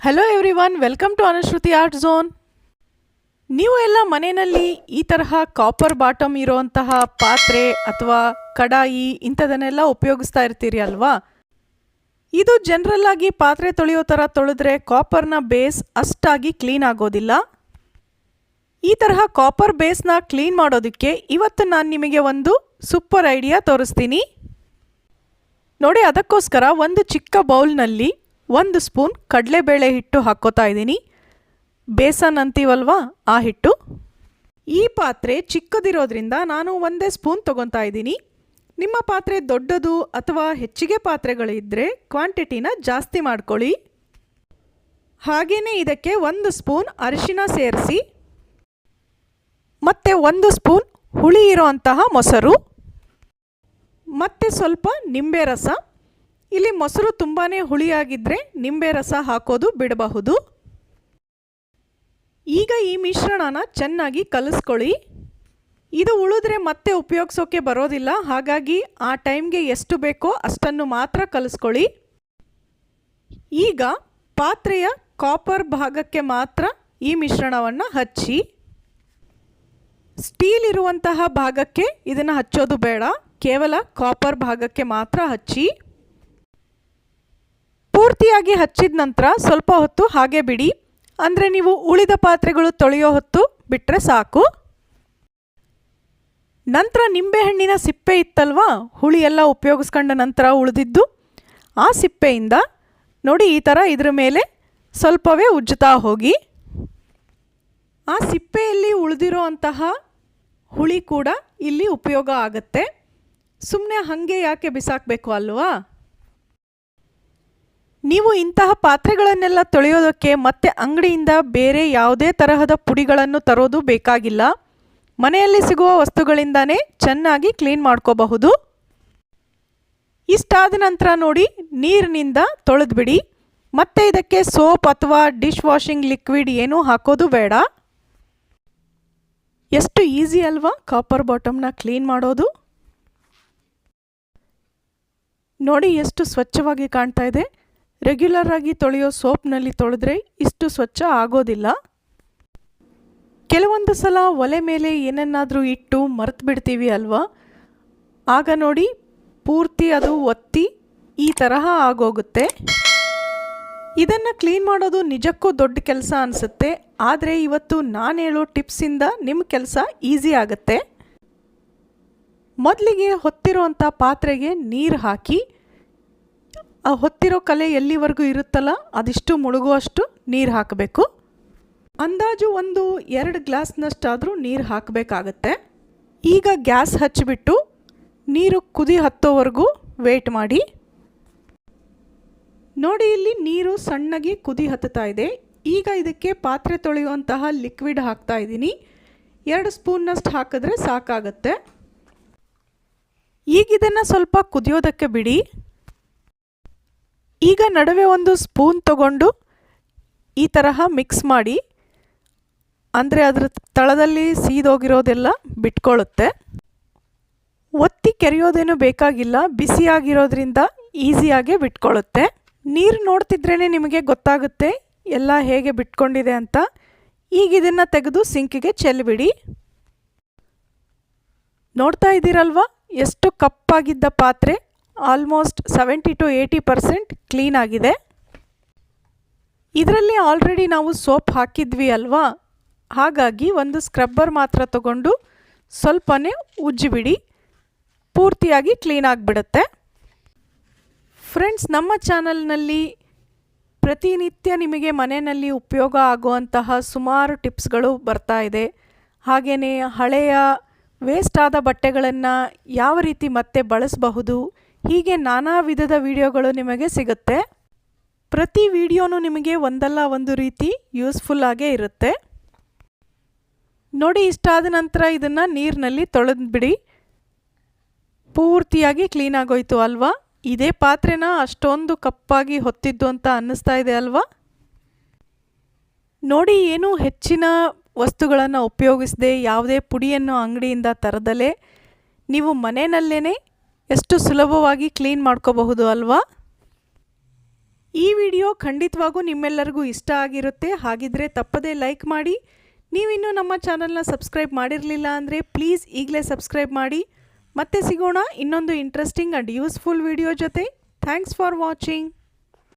Hello everyone welcome to Anushruti art zone ನೀವು ಎಲ್ಲ ಮನೆಯಲ್ಲಿ ಈ ತರಹ ಕಾಪರ್ ಬಾಟಮ್ ಇರುವಂತಹ ಪಾತ್ರೆ ಅಥವಾ ಕಡಾಯಿ ಇಂಥದನ್ನೆಲ್ಲ ಉಪಯೋಗಿಸ್ತಾ ಇರ್ತೀರಿ ಅಲ್ವಾ? ಇದು ಜನರಲ್ ಆಗಿ ಪಾತ್ರೆ ತೊಳೆಯೋ ಥರ ತೊಳೆದ್ರೆ ಕಾಪರ್ನ ಬೇಸ್ ಅಷ್ಟಾಗಿ ಕ್ಲೀನ್ ಆಗೋದಿಲ್ಲ. ಈ ತರಹ ಕಾಪರ್ ಬೇಸ್ನ ಕ್ಲೀನ್ ಮಾಡೋದಕ್ಕೆ ಇವತ್ತು ನಾನು ನಿಮಗೆ ಒಂದು ಸೂಪರ್ ಐಡಿಯಾ ತೋರಿಸ್ತೀನಿ. ನೋಡಿ, ಅದಕ್ಕೋಸ್ಕರ ಒಂದು ಚಿಕ್ಕ ಬೌಲ್ನಲ್ಲಿ ಒಂದು ಸ್ಪೂನ್ ಕಡಲೆಬೇಳೆ ಹಿಟ್ಟು ಹಾಕ್ಕೋತಾ ಇದ್ದೀನಿ. ಬೇಸನ್ ಅಂತೀವಲ್ವಾ ಆ ಹಿಟ್ಟು? ಈ ಪಾತ್ರೆ ಚಿಕ್ಕದಿರೋದ್ರಿಂದ ನಾನು ಒಂದೇ ಸ್ಪೂನ್ ತೊಗೊತಾ ಇದ್ದೀನಿ. ನಿಮ್ಮ ಪಾತ್ರೆ ದೊಡ್ಡದು ಅಥವಾ ಹೆಚ್ಚಿಗೆ ಪಾತ್ರೆಗಳಿದ್ದರೆ ಕ್ವಾಂಟಿಟಿನ ಜಾಸ್ತಿ ಮಾಡ್ಕೊಳ್ಳಿ. ಹಾಗೆಯೇ ಇದಕ್ಕೆ ಒಂದು ಸ್ಪೂನ್ ಅರಿಶಿನ ಸೇರಿಸಿ. ಮತ್ತು ಒಂದು ಸ್ಪೂನ್ ಹುಳಿ ಇರೋಂತಹ ಮೊಸರು. ಮತ್ತು ಸ್ವಲ್ಪ ನಿಂಬೆ ರಸ. ಇಲ್ಲಿ ಮೊಸರು ತುಂಬಾ ಹುಳಿಯಾಗಿದ್ದರೆ ನಿಂಬೆ ರಸ ಹಾಕೋದು ಬಿಡಬಹುದು. ಈಗ ಈ ಮಿಶ್ರಣನ ಚೆನ್ನಾಗಿ ಕಲಿಸ್ಕೊಳ್ಳಿ. ಇದು ಉಳಿದ್ರೆ ಮತ್ತೆ ಉಪಯೋಗಿಸೋಕೆ ಬರೋದಿಲ್ಲ, ಹಾಗಾಗಿ ಆ ಟೈಮ್ಗೆ ಎಷ್ಟು ಬೇಕೋ ಅಷ್ಟನ್ನು ಮಾತ್ರ ಕಲಿಸ್ಕೊಳ್ಳಿ. ಈಗ ಪಾತ್ರೆಯ ಕಾಪರ್ ಭಾಗಕ್ಕೆ ಮಾತ್ರ ಈ ಮಿಶ್ರಣವನ್ನು ಹಚ್ಚಿ. ಸ್ಟೀಲ್ ಇರುವಂತಹ ಭಾಗಕ್ಕೆ ಇದನ್ನು ಹಚ್ಚೋದು ಬೇಡ, ಕೇವಲ ಕಾಪರ್ ಭಾಗಕ್ಕೆ ಮಾತ್ರ ಹಚ್ಚಿ. ಪೂರ್ತಿಯಾಗಿ ಹಚ್ಚಿದ ನಂತರ ಸ್ವಲ್ಪ ಹೊತ್ತು ಹಾಗೆ ಬಿಡಿ. ಅಂದರೆ ನೀವು ಉಳಿದ ಪಾತ್ರೆಗಳು ತೊಳೆಯೋ ಹೊತ್ತು ಬಿಟ್ಟರೆ ಸಾಕು. ನಂತರ ನಿಂಬೆಹಣ್ಣಿನ ಸಿಪ್ಪೆ ಇತ್ತಲ್ವಾ? ಹುಳಿ ಎಲ್ಲ ಉಪಯೋಗಿಸ್ಕೊಂಡ ನಂತರ ಉಳಿದಿದ್ದು. ಆ ಸಿಪ್ಪೆಯಿಂದ ನೋಡಿ ಈ ಥರ ಇದ್ರ ಮೇಲೆ ಸ್ವಲ್ಪವೇ ಉಜ್ಜುತ್ತಾ ಹೋಗಿ. ಆ ಸಿಪ್ಪೆಯಲ್ಲಿ ಉಳಿದಿರೋ ಅಂತಹ ಹುಳಿ ಕೂಡ ಇಲ್ಲಿ ಉಪಯೋಗ ಆಗುತ್ತೆ. ಸುಮ್ಮನೆ ಹಾಗೆ ಯಾಕೆ ಬಿಸಾಕಬೇಕು ಅಲ್ವಾ? ನೀವು ಇಂತಹ ಪಾತ್ರೆಗಳನ್ನೆಲ್ಲ ತೊಳೆಯೋದಕ್ಕೆ ಮತ್ತೆ ಅಂಗಡಿಯಿಂದ ಬೇರೆ ಯಾವುದೇ ತರಹದ ಪುಡಿಗಳನ್ನು ತರೋದು ಬೇಕಾಗಿಲ್ಲ. ಮನೆಯಲ್ಲಿ ಸಿಗುವ ವಸ್ತುಗಳಿಂದನೇ ಚೆನ್ನಾಗಿ ಕ್ಲೀನ್ ಮಾಡ್ಕೋಬಹುದು. ಇಷ್ಟಾದ ನಂತರ ನೋಡಿ, ನೀರಿನಿಂದ ತೊಳೆದ್ಬಿಡಿ. ಮತ್ತೆ ಇದಕ್ಕೆ ಸೋಪ್ ಅಥವಾ ಡಿಶ್ ವಾಷಿಂಗ್ ಲಿಕ್ವಿಡ್ ಏನೂ ಹಾಕೋದು ಬೇಡ. ಎಷ್ಟು ಈಸಿ ಅಲ್ವಾ ಕಾಪರ್ ಬಾಟಮ್ನ ಕ್ಲೀನ್ ಮಾಡೋದು. ನೋಡಿ ಎಷ್ಟು ಸ್ವಚ್ಛವಾಗಿ ಕಾಣ್ತಾ ಇದೆ. ರೆಗ್ಯುಲರ್ ಆಗಿ ತೊಳೆಯೋ ಸೋಪ್ನಲ್ಲಿ ತೊಳೆದ್ರೆ ಇಷ್ಟು ಸ್ವಚ್ಛ ಆಗೋದಿಲ್ಲ. ಕೆಲವೊಂದು ಸಲ ಒಲೆ ಮೇಲೆ ಏನನ್ನಾದರೂ ಇಟ್ಟು ಮರೆತು ಬಿಡ್ತೀವಿ ಅಲ್ವಾ? ಆಗ ನೋಡಿ ಪೂರ್ತಿ ಅದು ಒತ್ತಿ ಈ ತರಹ ಆಗೋಗುತ್ತೆ. ಇದನ್ನು ಕ್ಲೀನ್ ಮಾಡೋದು ನಿಜಕ್ಕೂ ದೊಡ್ಡ ಕೆಲಸ ಅನಿಸುತ್ತೆ. ಆದರೆ ಇವತ್ತು ನಾನು ಹೇಳೋ ಟಿಪ್ಸಿಂದ ನಿಮ್ಮ ಕೆಲಸ ಈಸಿ ಆಗುತ್ತೆ. ಮೊದಲಿಗೆ ಹೊತ್ತಿರುವಂಥ ಪಾತ್ರೆಗೆ ನೀರು ಹಾಕಿ ಆ ಹೊತ್ತಿರೋ ಕಲೆ ಎಲ್ಲಿವರೆಗೂ ಇರುತ್ತಲ್ಲ, ಅದಿಷ್ಟು ಮುಳುಗುವಷ್ಟು ನೀರು ಹಾಕಬೇಕು. ಅಂದಾಜು ಒಂದು ಎರಡು ಗ್ಲಾಸ್ನಷ್ಟಾದರೂ ನೀರು ಹಾಕಬೇಕಾಗತ್ತೆ. ಈಗ ಗ್ಯಾಸ್ ಹಚ್ಚಿಬಿಟ್ಟು ನೀರು ಕುದಿ ಹತ್ತೋವರೆಗೂ ವೇಟ್ ಮಾಡಿ. ನೋಡಿ ಇಲ್ಲಿ ನೀರು ಸಣ್ಣಗೆ ಕುದಿ ಹತ್ತುತ್ತಾ ಇದೆ. ಈಗ ಇದಕ್ಕೆ ಪಾತ್ರೆ ತೊಳೆಯುವಂತಹ ಲಿಕ್ವಿಡ್ ಹಾಕ್ತಾ ಇದ್ದೀನಿ. ಎರಡು ಸ್ಪೂನ್ನಷ್ಟು ಹಾಕಿದ್ರೆ ಸಾಕಾಗತ್ತೆ. ಈಗ ಇದನ್ನು ಸ್ವಲ್ಪ ಕುದಿಯೋದಕ್ಕೆ ಬಿಡಿ. ಈಗ ನಡುವೆ ಒಂದು ಸ್ಪೂನ್ ತಗೊಂಡು ಈ ತರಹ ಮಿಕ್ಸ್ ಮಾಡಿ, ಅಂದರೆ ಅದರ ತಳದಲ್ಲಿ ಸೀದೋಗಿರೋದೆಲ್ಲ ಬಿಟ್ಕೊಳ್ಳುತ್ತೆ ಒತ್ತಿ ಕೆರೆಯೋದೇನು ಬೇಕಾಗಿಲ್ಲ, ಬಿಸಿಯಾಗಿರೋದ್ರಿಂದ ಈಸಿಯಾಗೆ ಬಿಟ್ಕೊಳ್ಳುತ್ತೆ ನೀರು ನೋಡ್ತಿದ್ರೇ ನಿಮಗೆ ಗೊತ್ತಾಗುತ್ತೆ ಎಲ್ಲ ಹೇಗೆ ಬಿಟ್ಕೊಂಡಿದೆ ಅಂತ. ಈಗ ಇದನ್ನು ತೆಗೆದು ಸಿಂಕಿಗೆ ಚೆಲ್ಲಿಬಿಡಿ ನೋಡ್ತಾ ಇದ್ದೀರಲ್ವ? ಎಷ್ಟು ಕಪ್ಪಾಗಿದ್ದ ಪಾತ್ರೆ. Almost seventy to eighty percent clean ಆಗಿದೆ. ಇದರಲ್ಲಿ ಆಲ್ರೆಡಿ ನಾವು ಸೋಪ್ ಹಾಕಿದ್ವಿ ಅಲ್ವಾ? ಹಾಗಾಗಿ ಒಂದು ಸ್ಕ್ರಬ್ಬರ್ ಮಾತ್ರ ತಗೊಂಡು ಸ್ವಲ್ಪನೇ ಉಜ್ಜಿಬಿಡಿ. ಪೂರ್ತಿಯಾಗಿ ಕ್ಲೀನ್ ಆಗಿಬಿಡುತ್ತೆ. ಫ್ರೆಂಡ್ಸ್ ನಮ್ಮ ಚಾನಲ್ನಲ್ಲಿ ಪ್ರತಿನಿತ್ಯ ನಿಮಗೆ ಮನೆಯಲ್ಲಿ ಉಪಯೋಗ ಆಗುವಂತಹ ಸುಮಾರು ಟಿಪ್ಸ್ಗಳು ಬರ್ತಾ ಇದೆ. ಹಾಗೆಯೇ ಹಳೆಯ ವೇಸ್ಟ್ ಆದ ಬಟ್ಟೆಗಳನ್ನು ಯಾವ ರೀತಿ ಮತ್ತೆ ಬಳಸಬಹುದು? ಹೀಗೆ ನಾನಾ ವಿಧದ ವಿಡಿಯೋಗಳು ನಿಮಗೆ ಸಿಗುತ್ತೆ. ಪ್ರತಿ ವಿಡಿಯೋನೂ ನಿಮಗೆ ಒಂದಲ್ಲ ಒಂದು ರೀತಿ ಯೂಸ್ಫುಲ್ ಆಗೇ ಇರುತ್ತೆ. ನೋಡಿ, ಇಷ್ಟಾದ ನಂತರ ಇದನ್ನು ನೀರಿನಲ್ಲಿ ತೊಳೆದ್ಬಿಡಿ. ಪೂರ್ತಿಯಾಗಿ ಕ್ಲೀನ್ ಆಗೋಯ್ತು ಅಲ್ವಾ? ಇದೇ ಪಾತ್ರೆನ ಅಷ್ಟೊಂದು ಕಪ್ಪಾಗಿ ಹೊತ್ತಿದ್ದು ಅಂತ ಅನ್ನಿಸ್ತಾ ಇದೆ ಅಲ್ವಾ? ನೋಡಿ, ಏನು ಹೆಚ್ಚಿನ ವಸ್ತುಗಳನ್ನು ಉಪಯೋಗಿಸದೆ, ಯಾವುದೇ ಪುಡಿಯನ್ನು ಅಂಗಡಿಯಿಂದ ತರದಲೇ, ನೀವು ಮನೆಯಲ್ಲೇ ಎಷ್ಟು ಸುಲಭವಾಗಿ ಕ್ಲೀನ್ ಮಾಡ್ಕೋಬಹುದು ಅಲ್ವಾ? ಈ ವಿಡಿಯೋ ಖಂಡಿತವಾಗೂ ನಿಮ್ಮೆಲ್ಲರಿಗೂ ಇಷ್ಟ ಆಗಿರುತ್ತೆ. ಹಾಗಿದ್ರೆ ತಪ್ಪದೇ ಲೈಕ್ ಮಾಡಿ. ನೀವಿನ್ನೂ ನಮ್ಮ ಚಾನಲ್ನ ಸಬ್ಸ್ಕ್ರೈಬ್ ಮಾಡಿರಲಿಲ್ಲ ಅಂದರೆ ಪ್ಲೀಸ್ ಈಗಲೇ ಸಬ್ಸ್ಕ್ರೈಬ್ ಮಾಡಿ. ಮತ್ತೆ ಸಿಗೋಣ ಇನ್ನೊಂದು ಇಂಟ್ರೆಸ್ಟಿಂಗ್ ಆ್ಯಂಡ್ ಯೂಸ್ಫುಲ್ ವಿಡಿಯೋ ಜೊತೆ. Thanks for watching.